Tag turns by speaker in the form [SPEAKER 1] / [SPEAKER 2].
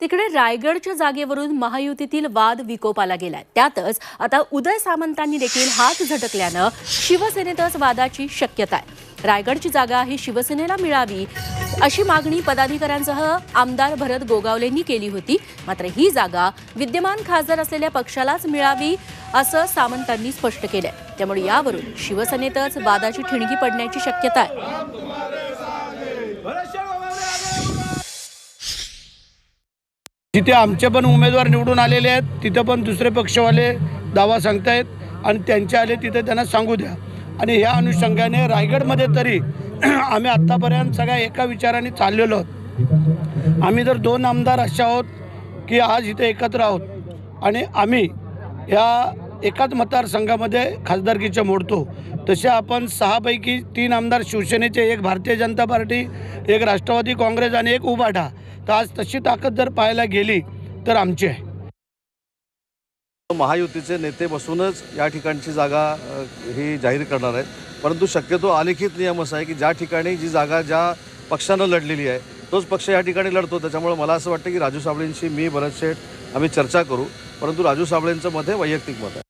[SPEAKER 1] तिकडे रायगडच्या जागेवरून महायुतीतील वाद विकोपाला गेलाय. त्यातच आता उदय सामंतांनी देखील हात झटकल्यानं शिवसेनेतच वादाची शक्यता आहे. रायगडची जागा ही शिवसेनेला मिळावी अशी मागणी पदाधिकाऱ्यांसह आमदार भरत गोगावलेंनी केली होती. मात्र ही जागा विद्यमान खासदार असलेल्या पक्षालाच मिळावी असं सामंतांनी स्पष्ट केलंय. त्यामुळे यावरून शिवसेनेतच वादाची ठिणगी पडण्याची शक्यता आहे.
[SPEAKER 2] जिथे आमचे पण उमेदवार निवडून आलेले आहेत. तिथं पण दुसरे पक्षवाले दावा सांगतायत आणि त्यांचे आले तिथे त्यांना सांगू द्या. आणि ह्या अनुषंगाने रायगडमध्ये तरी आम्ही आत्तापर्यंत सगळ्या एका विचाराने चाललेलो आहोत. आम्ही जर दोन आमदार असे आहोत की आज इथे एकत्र आहोत आणि आम्ही ह्या एकाच मतदारसंघामध्ये खासदारकीचे मोडतो तसे आपण सहापैकी तीन आमदार शिवसेनेचे एक भारतीय जनता पार्टी एक राष्ट्रवादी काँग्रेस आणि एक उभाठा तर आज तशी ताकद जर पाहायला गेली तर आमची आहे.
[SPEAKER 3] महायुतीचे नेते बसूनच या ठिकाणची जागा ही जाहीर करणार आहेत. परंतु शक्यतो अलिखित नियम असा आहे की ज्या ठिकाणी जी जागा ज्या पक्षानं लढलेली आहे तोच पक्ष या ठिकाणी लढतो. त्याच्यामुळे मला असं वाटतं की राजू साबळेंशी मी भरत शेठ आम्ही चर्चा करू. परंतु राजू साबळेंचं मत हे वैयक्तिक मत आहे.